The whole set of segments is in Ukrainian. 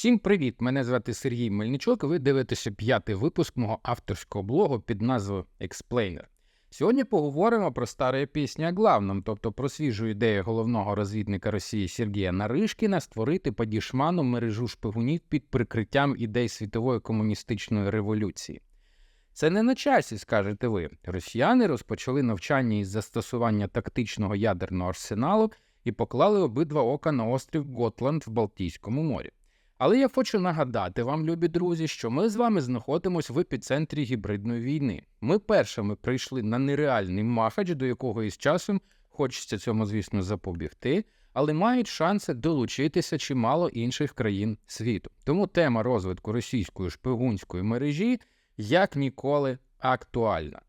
Усім привіт! Мене звати Сергій Мельничук. і Ви дивитеся п'ятий випуск мого авторського блогу під назвою Explainer. Сьогодні поговоримо про старе пісня о тобто про свіжу ідею головного розвідника Росії Сергія Наришкіна створити по дішману мережу шпигунів під прикриттям ідей світової комуністичної революції. Це не на часі, скажете ви. Росіяни розпочали навчання із застосування тактичного ядерного арсеналу і поклали обидва ока на острів Готланд в Балтійському морі. Але я хочу нагадати вам, любі друзі, що ми з вами знаходимося в епіцентрі гібридної війни. Ми першими прийшли на нереальний махач, до якого із часом хочеться цьому, звісно, запобігти, але мають шанси долучитися чимало інших країн світу. Тому тема розвитку російської шпигунської мережі як ніколи актуальна.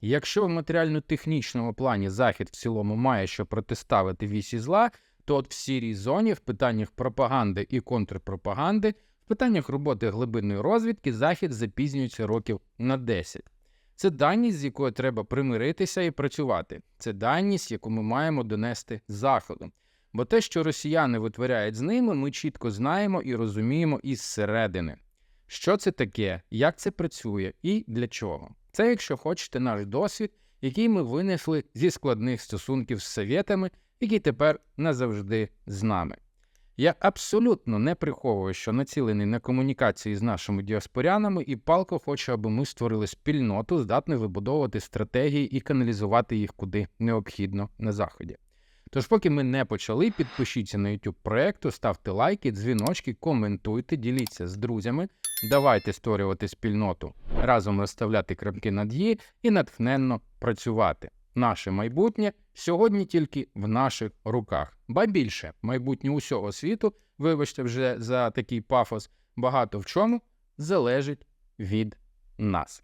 Якщо в матеріально-технічному плані Захід в цілому має що протиставити вісі зла, то от в сірій зоні в питаннях пропаганди і контрпропаганди, в питаннях роботи глибинної розвідки Захід запізнюється років на 10. Це даність, з якою треба примиритися і працювати. Це даність, яку ми маємо донести заходу. Бо те, що росіяни витворяють з ними, ми чітко знаємо і розуміємо із середини. Що це таке, як це працює і для чого. Це, якщо хочете, наш досвід, який ми винесли зі складних стосунків з совєтами, які тепер назавжди з нами. Я абсолютно не приховую, що націлений на комунікації з нашими діаспорянами і палко хочу, аби ми створили спільноту, здатну вибудовувати стратегії і каналізувати їх куди необхідно на заході. Тож, поки ми не почали, підпишіться на YouTube проекту, ставте лайки, дзвіночки, коментуйте, діліться з друзями, давайте створювати спільноту, разом розставляти крапки над «і» і натхненно працювати. Наше майбутнє сьогодні тільки в наших руках. Ба більше майбутнє усього світу, вибачте, вже за такий пафос, багато в чому залежить від нас.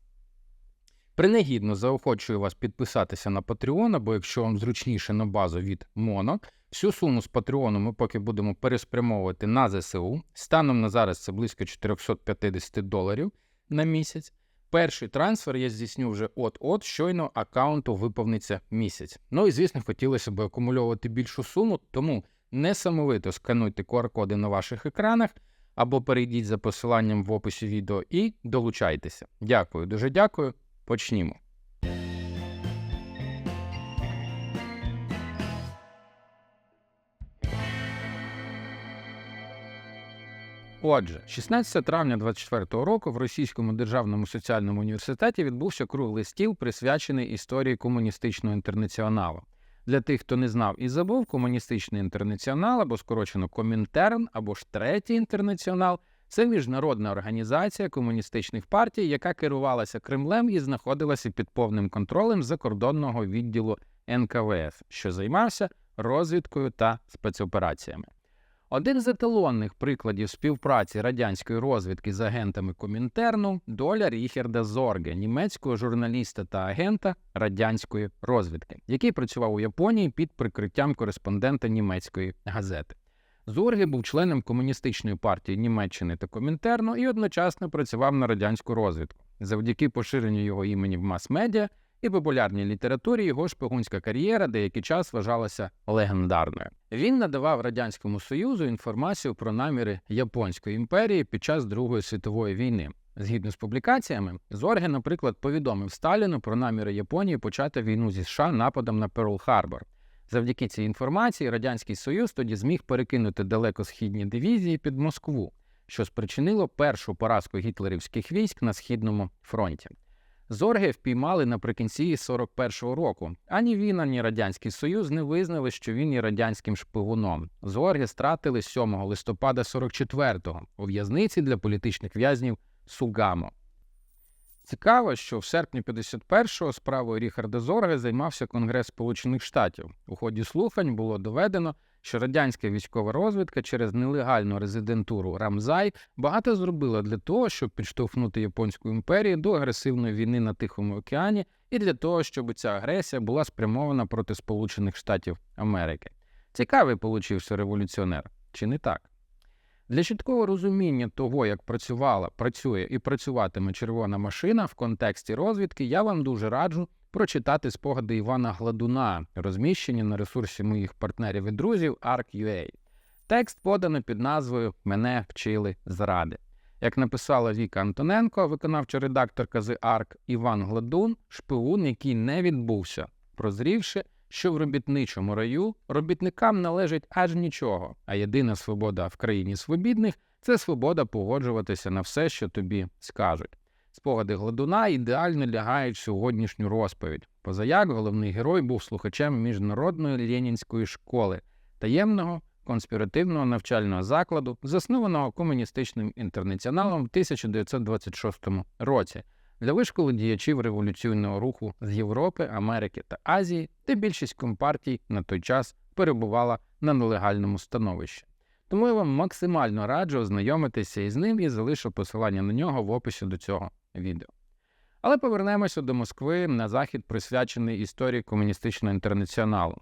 Принагідно заохочую вас підписатися на Patreon, або якщо вам зручніше на базу від Моно. Всю суму з Patreon ми поки будемо переспрямовувати на ЗСУ. Станом на зараз це близько 450 доларів на місяць. Перший трансфер я здійсню вже от-от, щойно аккаунту виповниться місяць. Ну і звісно, хотілося б акумульовувати більшу суму, тому несамовито скануйте QR-коди на ваших екранах або перейдіть за посиланням в описі відео і долучайтеся. Дякую, дуже дякую. Почнімо. Отже, 16 травня 2024 року в Російському державному соціальному університеті відбувся круглий стіл, присвячений історії комуністичного інтернаціоналу. Для тих, хто не знав і забув, комуністичний інтернаціонал або скорочено Комінтерн, або ж третій інтернаціонал це міжнародна організація комуністичних партій, яка керувалася Кремлем і знаходилася під повним контролем закордонного відділу НКВС, що займався розвідкою та спецопераціями. Один з еталонних прикладів співпраці радянської розвідки з агентами Комінтерну доля Ріхерда Зорге, німецького журналіста та агента радянської розвідки, який працював у Японії під прикриттям кореспондента німецької газети. Зорге був членом комуністичної партії Німеччини та Комінтерну і одночасно працював на радянську розвідку. Завдяки поширенню його імені в мас-медіа і популярній літературі його шпигунська кар'єра деякий час вважалася легендарною. Він надавав радянському союзу інформацію про наміри Японської імперії під час Другої світової війни. Згідно з публікаціями, Зорге, наприклад, повідомив Сталіну про наміри Японії почати війну зі США нападом на Перл-Харбор. Завдяки цій інформації Радянський Союз тоді зміг перекинути далекосхідні дивізії під Москву, що спричинило першу поразку гітлерівських військ на східному фронті. Зорге впіймали наприкінці 41-го року. Ані він, ані Радянський Союз не визнали, що він є радянським шпигуном. Зорге стратили 7 листопада 44-го у в'язниці для політичних в'язнів Сугамо. Цікаво, що в серпні 51-го справою Ріхарда Зорге займався Конгрес Сполучених Штатів. У ході слухань було доведено, що радянська військова розвідка через нелегальну резидентуру Рамзай багато зробила для того, щоб підштовхнути Японську імперію до агресивної війни на Тихому океані, і для того, щоб ця агресія була спрямована проти Сполучених Штатів Америки. Цікавий получився революціонер, чи не так? Для чіткого розуміння того, як працювала, працює і працюватиме червона машина в контексті розвідки, я вам дуже раджу прочитати спогади Івана Гладуна, розміщені на ресурсі моїх партнерів і друзів ARC.ua. Текст подано під назвою Мене вчили зради. Як написала Віка Антоненко, виконавча редакторка The Ark, Іван Гладун, шпигун, який не відбувся, прозрівши, що в робітничому раю робітникам належить аж нічого, а єдина свобода в країні свобідних це свобода погоджуватися на все, що тобі скажуть. Спогади гладуна ідеально лягають в сьогоднішню розповідь. Позаяк головний герой був слухачем міжнародної ленінської школи, таємного конспіративного навчального закладу, заснованого комуністичним інтернаціоналом в 1926 році для вишколу діячів революційного руху з Європи, Америки та Азії, де більшість компартій на той час перебувала на нелегальному становищі. Тому я вам максимально раджу ознайомитися із ним і залишу посилання на нього в описі до цього відео. Але повернемося до Москви на захід, присвячений історії комуністичного інтернаціоналу.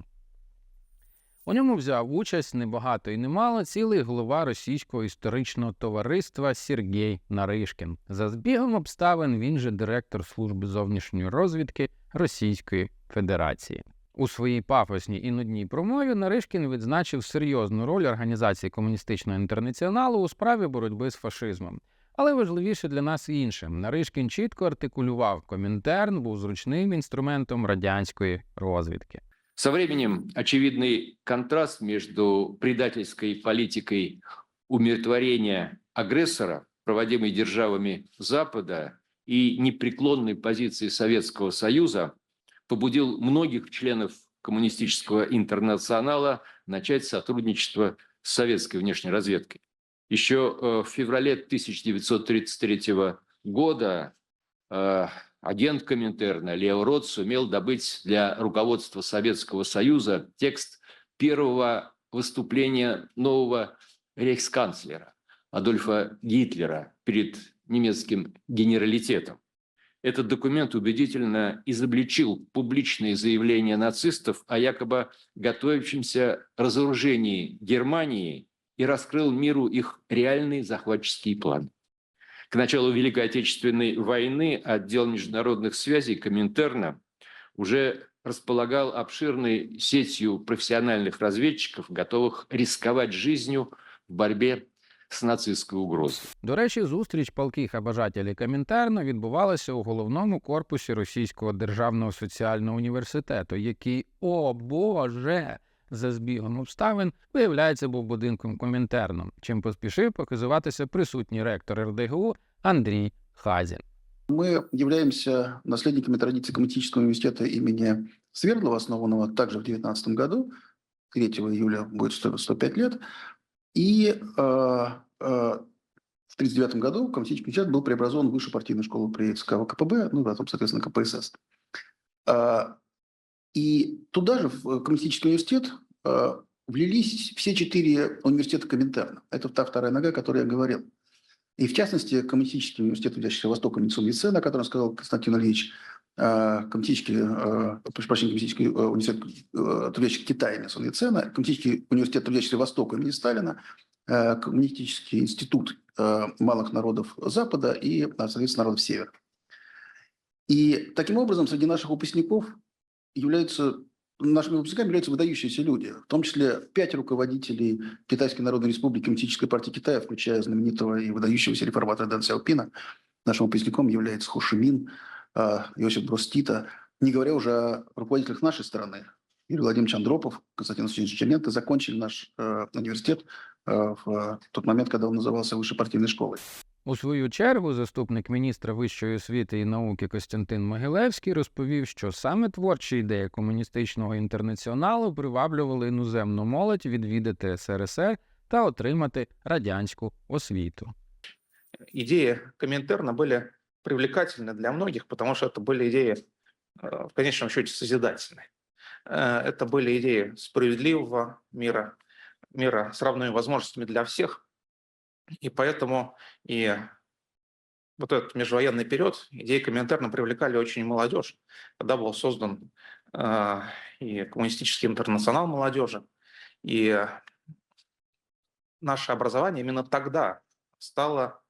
У ньому взяв участь небагато і немало цілий голова російського історичного товариства Сергій Наришкін. За збігом обставин він же директор служби зовнішньої розвідки Російської Федерації. У своїй пафосній і нудній промові Наришкін відзначив серйозну роль організації комуністичного інтернаціоналу у справі боротьби з фашизмом. Але важливіше для нас інше. Наришкін чітко артикулював, Комінтерн був зручним інструментом радянської розвідки. Со временем очевидный контраст между предательской политикой умиротворения агрессора, проводимой державами Запада, и непреклонной позицией Советского Союза побудил многих членов коммунистического интернационала начать сотрудничество с советской внешней разведкой. Еще э, в феврале 1933 года э, агент Коминтерна Лео Рот сумел добыть для руководства Советского Союза текст первого выступления нового рейхсканцлера Адольфа Гитлера перед немецким генералитетом. Этот документ убедительно изобличил публичные заявления нацистов о якобы готовящемся разоружении Германии и раскрыл миру их реальный захватческий план. К началу Великой Отечественной войны отдел международных связей Коминтерна уже располагал обширной сетью профессиональных разведчиков, готовых рисковать жизнью в борьбе с нацистской угрозой. До речі, зустріч палких обажателів Комінтерну відбувалася у головному корпусі Російського державного соціального університету, який, о Боже, за збігом обставин, виявляється, був будинком Комінтерном, чим поспішив показуватися присутній ректор РДГУ Андрій Хазін. Мы являемся наследниками традиции Коммунистического университета имени Свердлова, основанного также в 19 году. 3 июля будет 100 105 лет. И э, э, в 1939 году Коммунистический университет был преобразован в высшую партийную школу при ЦК ВКПБ, ну, потом, соответственно, КПСС. А, И туда же, в Коммунистический университет, э, влились все четыре университета Коминтерна. Это та вторая нога, о которой я говорил. И в частности, Коммунистический университет, трудящийся Востока Ницун-Вицена, о котором сказал Константин Ильич, э, Коммунистический, э, прошу прощения, э, университет э, трудящихся Китая Ницун-Вицена, Коммунистический университет трудящихся Востока имени Сталина, э, Коммунистический институт э, малых народов Запада и, соответственно, народов Севера. И таким образом среди наших выпускников являются нашими выпускниками являются выдающиеся люди, в том числе пять руководителей Китайской Народной Республики Коммунистической партии Китая, включая знаменитого и выдающегося реформатора Дэн Сяопина. Нашим выпускником является Хо Ши Мин, а, Иосиф Брос не говоря уже о руководителях нашей страны. Юрий Владимирович Андропов, Константин Васильевич Черненко закончили наш э, университет э, в тот момент, когда он назывался высшей партийной школой. У свою чергу заступник міністра вищої освіти і науки Костянтин Могилевський розповів, що саме творчі ідеї комуністичного інтернаціоналу приваблювали іноземну молодь відвідати СРСР та отримати радянську освіту. идеи Коминтерна были привлекательны для многих, потому что это были идеи, э, в конечном счете, созидательные. Э, Это были идеи справедливого мира, мира с равными возможностями для всех. И поэтому и вот этот межвоенный период идеи Коминтерна привлекали очень молодежь, когда был создан э, и коммунистический интернационал молодежи. И наше образование именно тогда стало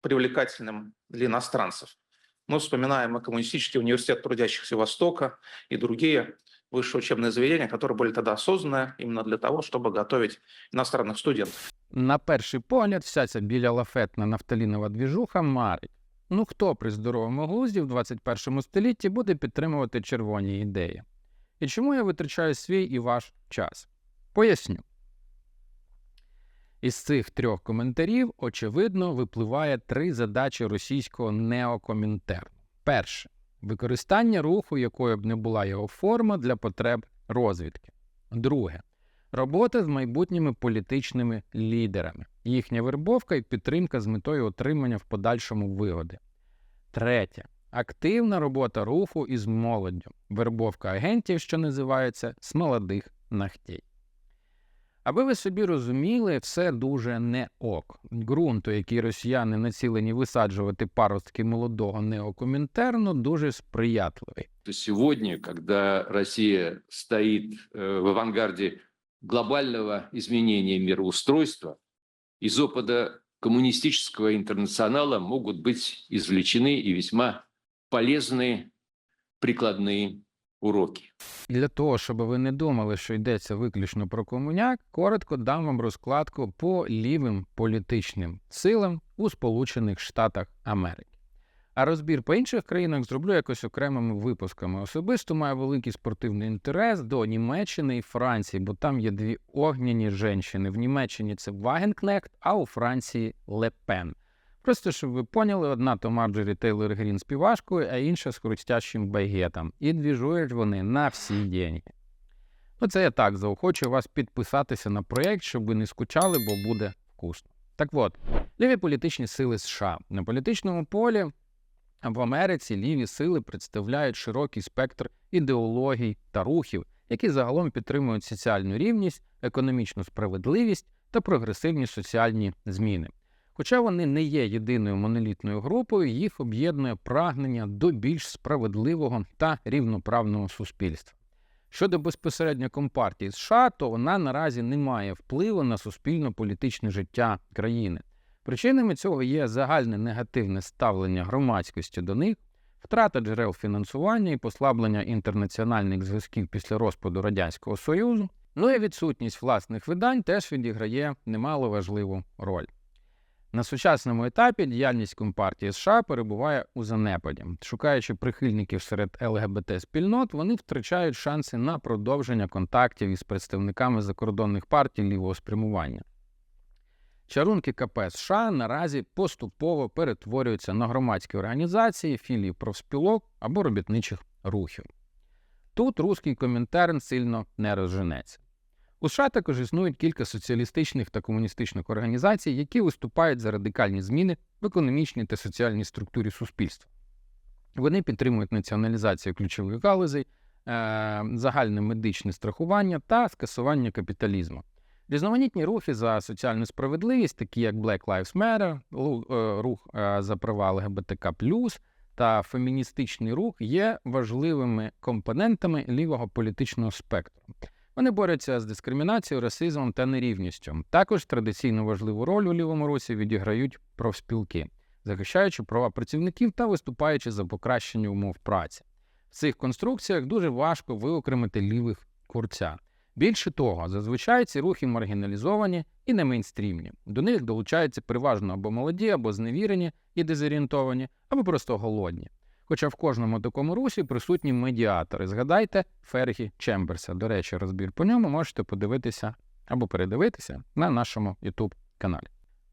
привлекательным для иностранцев. Мы вспоминаем и Коммунистический университет трудящихся Востока и другие высшие учебные заведения, которые были тогда созданы именно для того, чтобы готовить иностранных студентов. На перший погляд, вся ця біля-лафетна нафталінова двіжуха марить. Ну хто при здоровому глузді в 21 столітті буде підтримувати червоні ідеї? І чому я витрачаю свій і ваш час? Поясню. Із цих трьох коментарів, очевидно, випливає три задачі російського неокомінтерну. Перше використання руху, якою б не була його форма для потреб розвідки. Друге робота з майбутніми політичними лідерами, їхня вербовка і підтримка з метою отримання в подальшому вигоди. Третє активна робота руху із молоддю, вербовка агентів, що називається з молодих нахтей. Аби ви собі розуміли, все дуже не ок. Ґрунту, який росіяни націлені висаджувати паростки молодого неокомінтерну, дуже сприятливий. То сегодня, когда Россия стоит э, в авангарде глобального изменения мироустройства, из опыта коммунистического интернационала могут быть извлечены и весьма полезные прикладные уроки. Для того, щоб ви не думали, що йдеться виключно про комуняк, коротко дам вам розкладку по лівим політичним силам у Сполучених Штатах Америки. А розбір по інших країнах зроблю якось окремими випусками. Особисто маю великий спортивний інтерес до Німеччини і Франції, бо там є дві огняні жінки. В Німеччині це Вагенкнехт, а у Франції Лепен. Просто щоб ви поняли, одна то Марджорі Тейлор Грін співашкою, а інша з хрустящим багетом. І двіжують вони на всі деньги. Ну, це я так заохочую вас підписатися на проєкт, щоб ви не скучали, бо буде вкусно. Так от, ліві політичні сили США на політичному полі в Америці ліві сили представляють широкий спектр ідеологій та рухів, які загалом підтримують соціальну рівність, економічну справедливість та прогресивні соціальні зміни. Хоча вони не є єдиною монолітною групою, їх об'єднує прагнення до більш справедливого та рівноправного суспільства. Щодо безпосередньо Компартії США, то вона наразі не має впливу на суспільно-політичне життя країни. Причинами цього є загальне негативне ставлення громадськості до них, втрата джерел фінансування і послаблення інтернаціональних зв'язків після розпаду Радянського Союзу, ну і відсутність власних видань теж відіграє немало важливу роль. На сучасному етапі діяльність Компартії США перебуває у занепаді. Шукаючи прихильників серед ЛГБТ-спільнот, вони втрачають шанси на продовження контактів із представниками закордонних партій лівого спрямування. Чарунки КП США наразі поступово перетворюються на громадські організації, філії профспілок або робітничих рухів. Тут руський комінтерн сильно не розженеться. У США також існують кілька соціалістичних та комуністичних організацій, які виступають за радикальні зміни в економічній та соціальній структурі суспільства. Вони підтримують націоналізацію ключових галузей, е- загальне медичне страхування та скасування капіталізму. Різноманітні рухи за соціальну справедливість, такі як Black Lives Matter, е, рух е, за права ЛГБТК та феміністичний рух, є важливими компонентами лівого політичного спектру. Вони борються з дискримінацією, расизмом та нерівністю. Також традиційно важливу роль у лівому русі відіграють профспілки, захищаючи права працівників та виступаючи за покращення умов праці. В цих конструкціях дуже важко виокремити лівих курця. Більше того, зазвичай ці рухи маргіналізовані і не мейнстрімні. До них долучаються переважно або молоді, або зневірені і дезорієнтовані, або просто голодні. Хоча в кожному такому русі присутні медіатори. Згадайте Фергі Чемберса. До речі, розбір по ньому можете подивитися або передивитися на нашому YouTube каналі.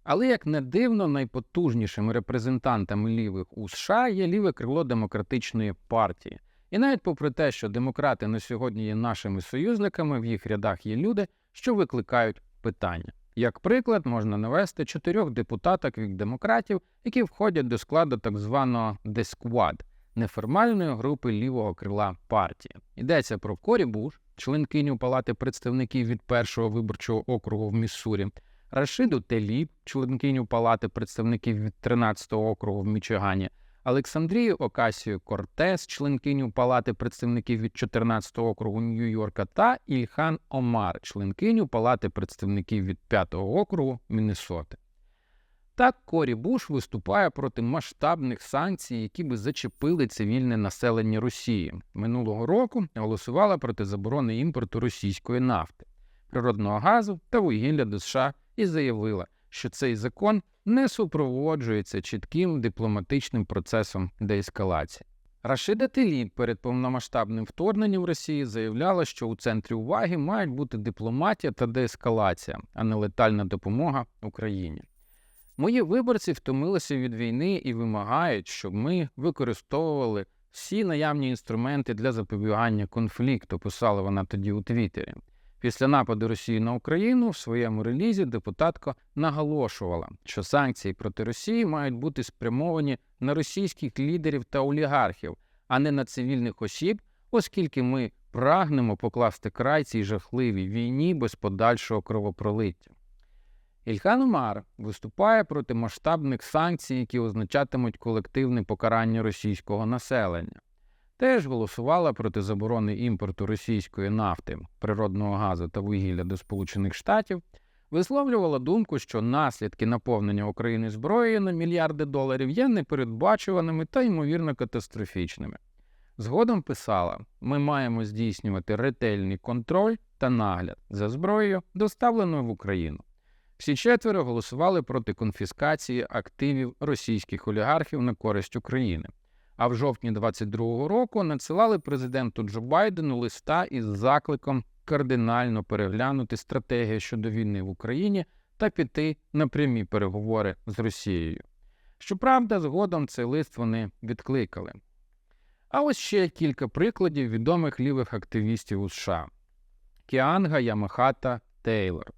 Але як не дивно, найпотужнішими репрезентантами лівих у США є ліве крило демократичної партії. І навіть попри те, що демократи на сьогодні є нашими союзниками, в їх рядах є люди, що викликають питання. Як приклад, можна навести чотирьох депутаток від демократів, які входять до складу так званого «Десквад» – неформальної групи лівого крила партії. Йдеться про Корі Буш, членкиню Палати представників від першого виборчого округу в Міссурі, Рашиду Теліб, членкиню Палати представників від 13-го округу в Мічигані, Олександрію Окасію Кортес, членкиню Палати представників від 14-го округу Нью-Йорка, та Ільхан Омар, членкиню Палати представників від 5-го округу Міннесоти. Так Корі Буш виступає проти масштабних санкцій, які би зачепили цивільне населення Росії. Минулого року голосувала проти заборони імпорту російської нафти, природного газу та вугілля до США і заявила, що цей закон не супроводжується чітким дипломатичним процесом деескалації. Рашида Теліб перед повномасштабним вторгненням Росії заявляла, що у центрі уваги мають бути дипломатія та деескалація, а не летальна допомога Україні. Мої виборці втомилися від війни і вимагають, щоб ми використовували всі наявні інструменти для запобігання конфлікту, писала вона тоді у Твіттері. Після нападу Росії на Україну в своєму релізі депутатка наголошувала, що санкції проти Росії мають бути спрямовані на російських лідерів та олігархів, а не на цивільних осіб, оскільки ми прагнемо покласти край цій жахливій війні без подальшого кровопролиття. Ільхан Умар виступає проти масштабних санкцій, які означатимуть колективне покарання російського населення. Теж голосувала проти заборони імпорту російської нафти, природного газу та вугілля до Сполучених Штатів, висловлювала думку, що наслідки наповнення України зброєю на мільярди доларів є непередбачуваними та ймовірно катастрофічними. Згодом писала: ми маємо здійснювати ретельний контроль та нагляд за зброєю, доставленою в Україну. Всі четверо голосували проти конфіскації активів російських олігархів на користь України. А в жовтні 22-го року надсилали президенту Джо Байдену листа із закликом кардинально переглянути стратегію щодо війни в Україні та піти на прямі переговори з Росією. Щоправда, згодом цей лист вони відкликали. А ось ще кілька прикладів відомих лівих активістів у США: Кіанга Ямахата Тейлор,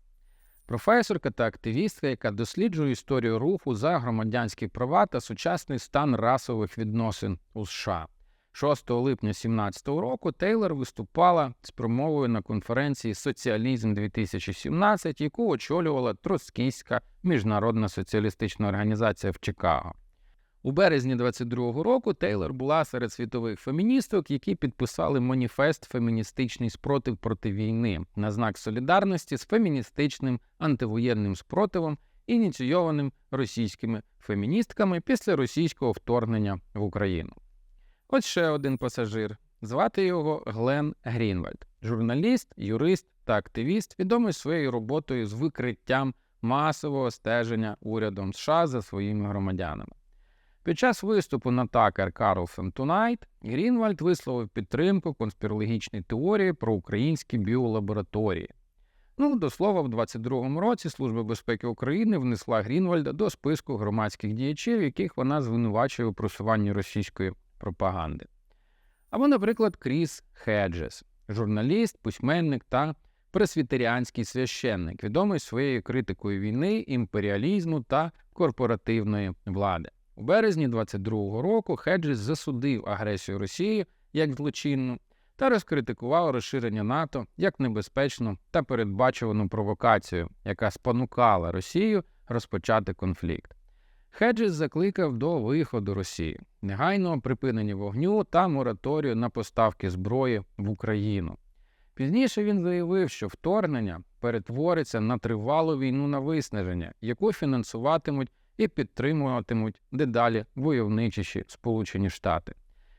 професорка та активістка, яка досліджує історію руху за громадянські права та сучасний стан расових відносин у США. 6 липня 2017 року Тейлор виступала з промовою на конференції Соціалізм 2017, яку очолювала Троцкійська міжнародна соціалістична організація в Чикаго. У березні 22-го року Тейлор була серед світових феміністок, які підписали маніфест Феміністичний спротив проти війни на знак солідарності з феміністичним антивоєнним спротивом, ініційованим російськими феміністками після російського вторгнення в Україну. Ось ще один пасажир. Звати його Глен Грінвальд, журналіст, юрист та активіст, відомий своєю роботою з викриттям масового стеження урядом США за своїми громадянами. Під час виступу на Такер Carlson Tonight Грінвальд висловив підтримку конспірологічній теорії про українські біолабораторії. Ну, до слова, в 22-му році Служба безпеки України внесла Грінвальда до списку громадських діячів, яких вона звинувачує у просуванні російської пропаганди. Або, наприклад, Кріс Хеджес, журналіст, письменник та пресвітеріанський священник, відомий своєю критикою війни, імперіалізму та корпоративної влади. У березні 22-го року Хеджес засудив агресію Росії як злочинну та розкритикував розширення НАТО як небезпечну та передбачувану провокацію, яка спонукала Росію розпочати конфлікт. Хеджес закликав до виходу Росії, негайного припинення вогню та мораторію на поставки зброї в Україну. Пізніше він заявив, що вторгнення перетвориться на тривалу війну на виснаження, яку фінансуватимуть і підтримуватимуть дедалі войовничіші Сполучені Штати.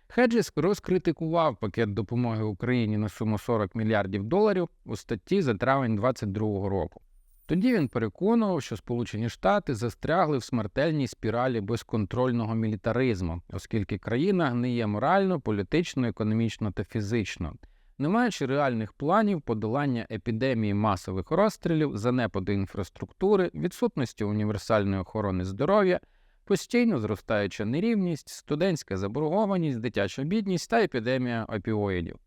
Хеджес розкритикував пакет допомоги Україні на суму 40 мільярдів доларів у статті за травень 2022 року. Тоді він переконував, що Сполучені Штати застрягли в смертельній спіралі безконтрольного мілітаризму, оскільки країна гниє морально, політично, економічно та фізично, не маючи реальних планів подолання епідемії масових розстрілів, занепаду інфраструктури, відсутності універсальної охорони здоров'я, постійно зростаюча нерівність, студентська заборгованість, дитяча бідність та епідемія опіоїдів.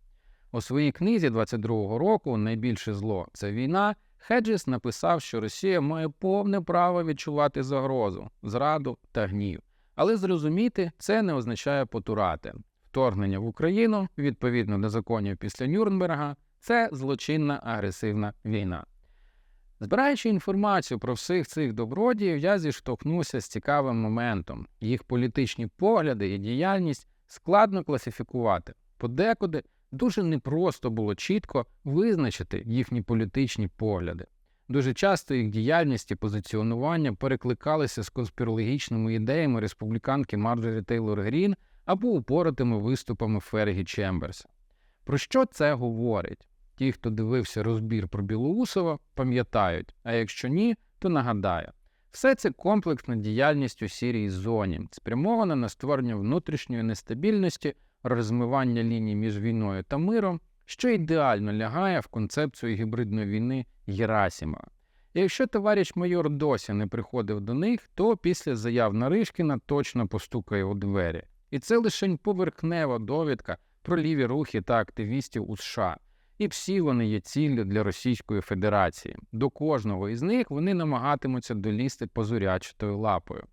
У своїй книзі 22-го року Найбільше зло це війна. Хеджес написав, що Росія має повне право відчувати загрозу, зраду та гнів. Але зрозуміти це не означає потурати. Вторгнення в Україну, відповідно до законів після Нюрнберга, це злочинна агресивна війна. Збираючи інформацію про всіх цих добродіїв, я зіштовхнувся з цікавим моментом. Їх політичні погляди і діяльність складно класифікувати. Подекуди дуже непросто було чітко визначити їхні політичні погляди. Дуже часто їх діяльність і позиціонування перекликалися з конспірологічними ідеями республіканки Марджорі Тейлор Грін або упоротими виступами Фергі Чемберса. Про що це говорить? Ті, хто дивився розбір про Білоусова, пам'ятають, а якщо ні, то нагадаю. Все це комплексна діяльність у сірій зоні, спрямована на створення внутрішньої нестабільності, розмивання ліній між війною та миром, що ідеально лягає в концепцію гібридної війни Герасімова. І якщо товариш майор досі не приходив до них, то після заяв Наришкіна точно постукає у двері. І це лише поверхнева довідка про ліві рухи та активістів у США. І всі вони є ціллю для Російської Федерації. До кожного із них вони намагатимуться долізти позурячатою лапою.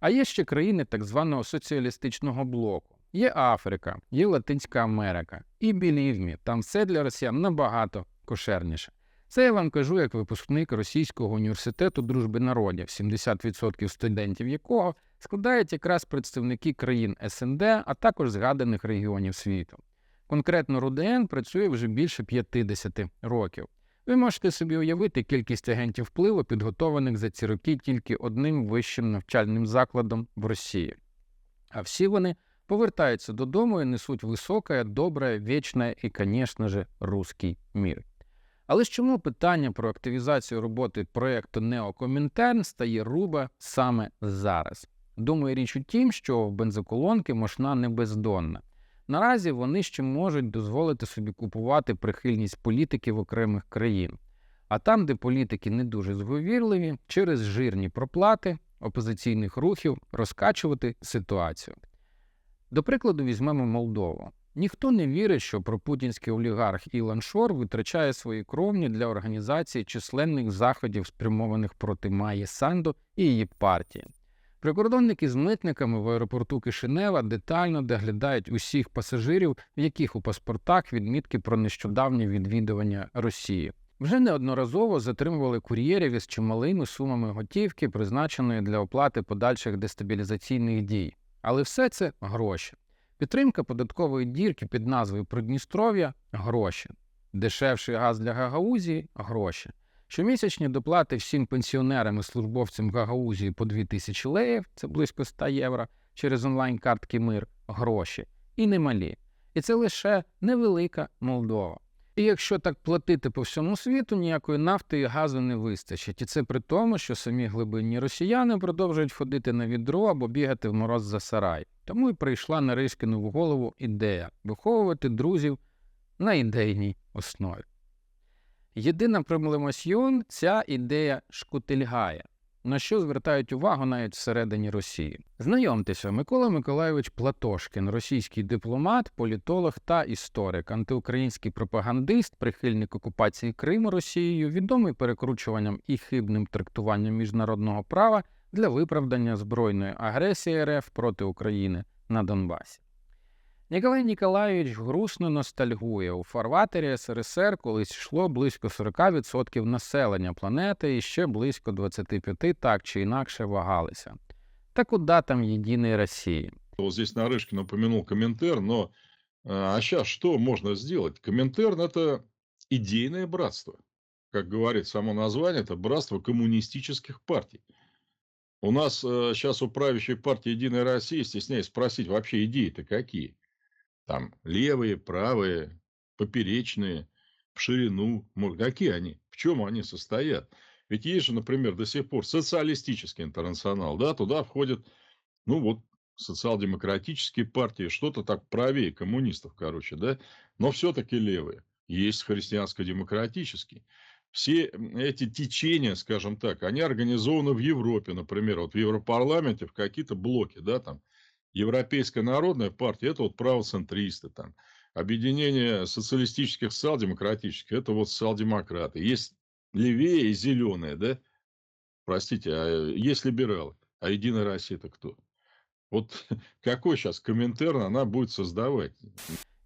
А є ще країни так званого соціалістичного блоку. Є Африка, є Латинська Америка. І me, там все для росіян набагато кошерніше. Це я вам кажу як випускник Російського університету дружби народів, 70% студентів якого складають якраз представники країн СНД, а також згаданих регіонів світу. Конкретно РУДН працює вже більше 50 років. Ви можете собі уявити кількість агентів впливу, підготованих за ці роки тільки одним вищим навчальним закладом в Росії. А всі вони повертаються додому і несуть високе, добре, вічне і, звісно ж, русський мір. Але ж чому питання про активізацію роботи проєкту Неокомінтерн стає руба саме зараз? Думаю, річ у тім, що бензоколонки можна не бездонна. Наразі вони ще можуть дозволити собі купувати прихильність політиків окремих країн. А там, де політики не дуже зговірливі, через жирні проплати опозиційних рухів розкачувати ситуацію. До прикладу, візьмемо Молдову. Ніхто не вірить, що пропутінський олігарх Ілон Шор витрачає свої кровні для організації численних заходів, спрямованих проти Майї Санду і її партії. Прикордонники з митниками в аеропорту Кишинева детально доглядають усіх пасажирів, в яких у паспортах відмітки про нещодавнє відвідування Росії. Вже неодноразово затримували кур'єрів із чималими сумами готівки, призначеної для оплати подальших дестабілізаційних дій. Але все це гроші. Підтримка податкової дірки під назвою Придністров'я гроші. Дешевший газ для Гагаузії гроші. Щомісячні доплати всім пенсіонерам і службовцям Гагаузії по 2000 леїв, це близько 100 євро, через онлайн-картки Мир гроші. І немалі. І це лише невелика Молдова. І якщо так платити по всьому світу, ніякої нафти і газу не вистачить. І це при тому, що самі глибинні росіяни продовжують ходити на відро або бігати в мороз за сарай. Тому і прийшла на Ришкіну в голову ідея виховувати друзів на ідейній основі. Єдина проблема Сьйон – ця ідея шкутильгає, на що звертають увагу навіть всередині Росії. Знайомтеся, Микола Миколайович Платошкін, російський дипломат, політолог та історик, антиукраїнський пропагандист, прихильник окупації Криму Росією, відомий перекручуванням і хибним трактуванням міжнародного права для виправдання збройної агресії РФ проти України на Донбасі. Ніколай Ніколайович грустно ностальгує. У фарватері СРСР колись йшло близько 40% населення планети і ще близько 25% так чи інакше вагалися. Та куди там єдиної Росії? Вот здесь Нарышкин упомянул Коминтерн, но а сейчас что можно сделать? Коминтерн – это идейное братство. Как говорит само название, это братство коммунистических партий. У нас сейчас у правящей партии «Единая Россия», стесняюсь спросить, вообще идеи-то какие? Там левые, правые, поперечные, в ширину. Какие они? В чем они состоят? Ведь есть же, например, до сих пор социалистический интернационал. Да, туда входят, ну вот, социал-демократические партии, что-то так правее коммунистов, короче, да, но все-таки левые. Есть христианско-демократический. Все эти течения, скажем так, они организованы в Европе, например, вот в Европарламенте в какие-то блоки, да, там, Европейская народная партия, это вот правоцентристы, там, объединение социалистических, социал-демократических, это вот социал-демократы. Есть левее и зеленые, да, простите, а есть либералы, а Единая Россия это кто? Вот какой сейчас Коминтерн она будет создавать?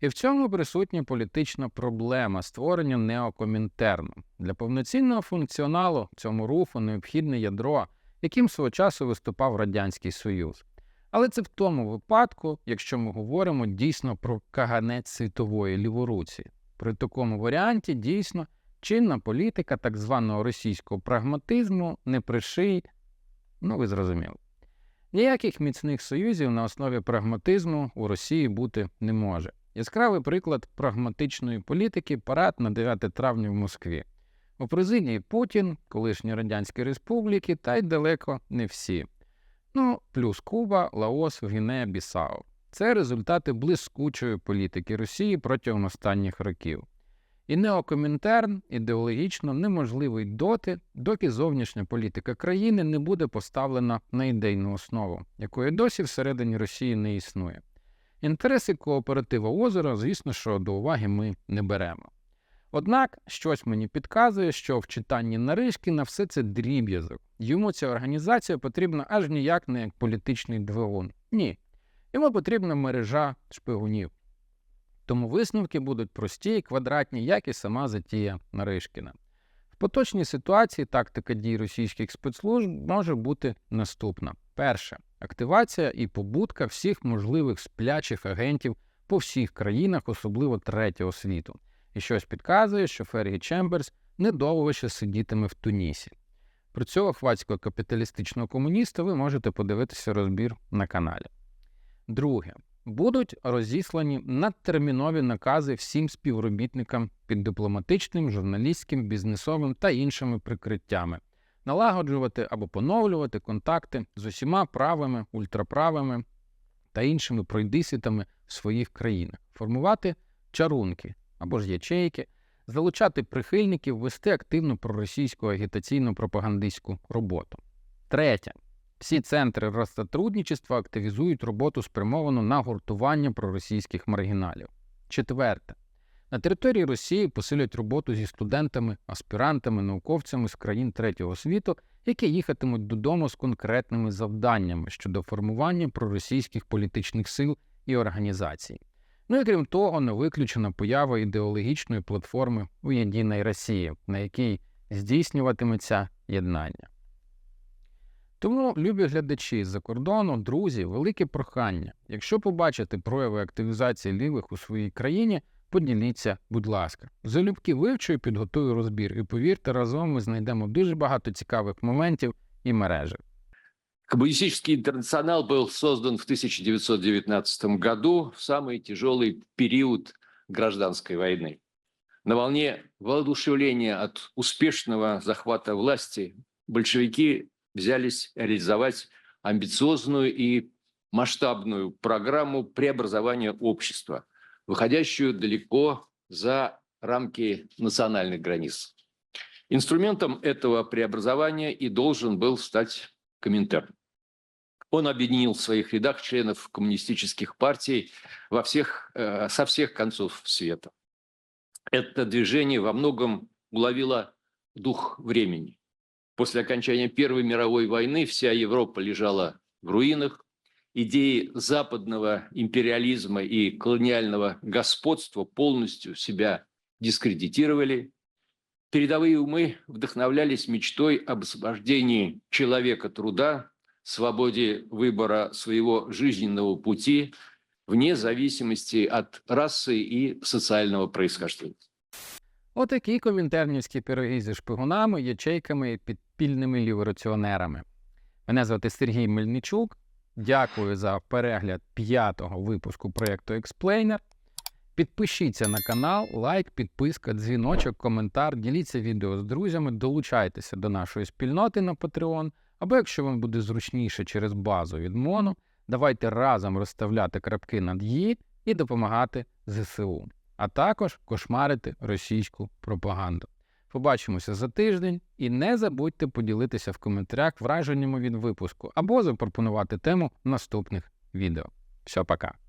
І в цьому присутня політична проблема створення неокомінтерну. Для повноцінного функціоналу цьому руху необхідне ядро, яким свого часу виступав Радянський Союз. Але це в тому випадку, якщо ми говоримо дійсно про каганець світової ліворуці. При такому варіанті дійсно чинна політика так званого російського прагматизму не приший, ну ви зрозуміли. Ніяких міцних союзів на основі прагматизму у Росії бути не може. Яскравий приклад прагматичної політики парад на 9 травня в Москві. У президії Путін, колишні Радянські Республіки, та й далеко не всі. Ну, плюс Куба, Лаос, Гвінея, Бісау. Це результати блискучої політики Росії протягом останніх років. І неокомінтерн ідеологічно неможливий доти, доки зовнішня політика країни не буде поставлена на ідейну основу, якої досі всередині Росії не існує. Інтереси кооперативу озера, звісно, що до уваги ми не беремо. Однак щось мені підказує, що в читанні Наришкіна все це дріб'язок. Йому ця організація потрібна аж ніяк не як політичний двигун. Ні. Йому потрібна мережа шпигунів. Тому висновки будуть прості і квадратні, як і сама затія Наришкіна. В поточній ситуації тактика дій російських спецслужб може бути наступна: перше активація і побудка всіх можливих сплячих агентів по всіх країнах, особливо третього світу. І щось підказує, що Фергі Чемберс недовго ще сидітиме в Тунісі. Про цього хвацького капіталістичного комуніста ви можете подивитися розбір на каналі. Друге, будуть розіслані надтермінові накази всім співробітникам під дипломатичним, журналістським, бізнесовим та іншими прикриттями, налагоджувати або поновлювати контакти з усіма правими, ультраправими та іншими пройдисвітами в своїх країнах, формувати чарунки або ж ячейки, залучати прихильників, вести активну проросійську агітаційно-пропагандистську роботу. Третє. Всі центри розсотрудничества активізують роботу спрямовану на гуртування проросійських маргіналів. Четверте. На території Росії посилять роботу зі студентами, аспірантами, науковцями з країн третього світу, які їхатимуть додому з конкретними завданнями щодо формування проросійських політичних сил і організацій. Ну і крім того, не виключена поява ідеологічної платформи у Єдиній Росії, на якій здійснюватиметься єднання. Тому, любі глядачі з-за кордону, друзі, велике прохання. Якщо побачите прояви активізації лівих у своїй країні, поділіться, будь ласка. Залюбки вивчу і підготую розбір. І повірте, разом ми знайдемо дуже багато цікавих моментів і мережок. Коммунистический интернационал был создан в 1919 году в самый тяжелый период гражданской войны. На волне воодушевления от успешного захвата власти большевики взялись реализовать амбициозную и масштабную программу преобразования общества, выходящую далеко за рамки национальных границ. Инструментом этого преобразования и должен был стать Коминтерн. Он объединил в своих рядах членов коммунистических партий во всех, э, со всех концов света. Это движение во многом уловило дух времени. После окончания Первой мировой войны вся Европа лежала в руинах. Идеи западного империализма и колониального господства полностью себя дискредитировали. Передовые умы вдохновлялись мечтой об освобождении человека труда, свободе выбора своего жизненного пути вне зависимости от расы и социального происхождения. Отакі комінтернівські пироги зі шпигунами, ячейками і підпільними лівораціонерами. Мене звати Сергій Мельничук. Дякую за перегляд п'ятого випуску проєкту Explainer. Підпишіться на канал, лайк, підписка, дзвіночок, коментар, діліться відео з друзями, долучайтеся до нашої спільноти на Patreon, або якщо вам буде зручніше через базу від МОНу, давайте разом розставляти крапки над «і» і допомагати ЗСУ, а також кошмарити російську пропаганду. Побачимося за тиждень і не забудьте поділитися в коментарях враженнями від випуску або запропонувати тему наступних відео. Все, пока!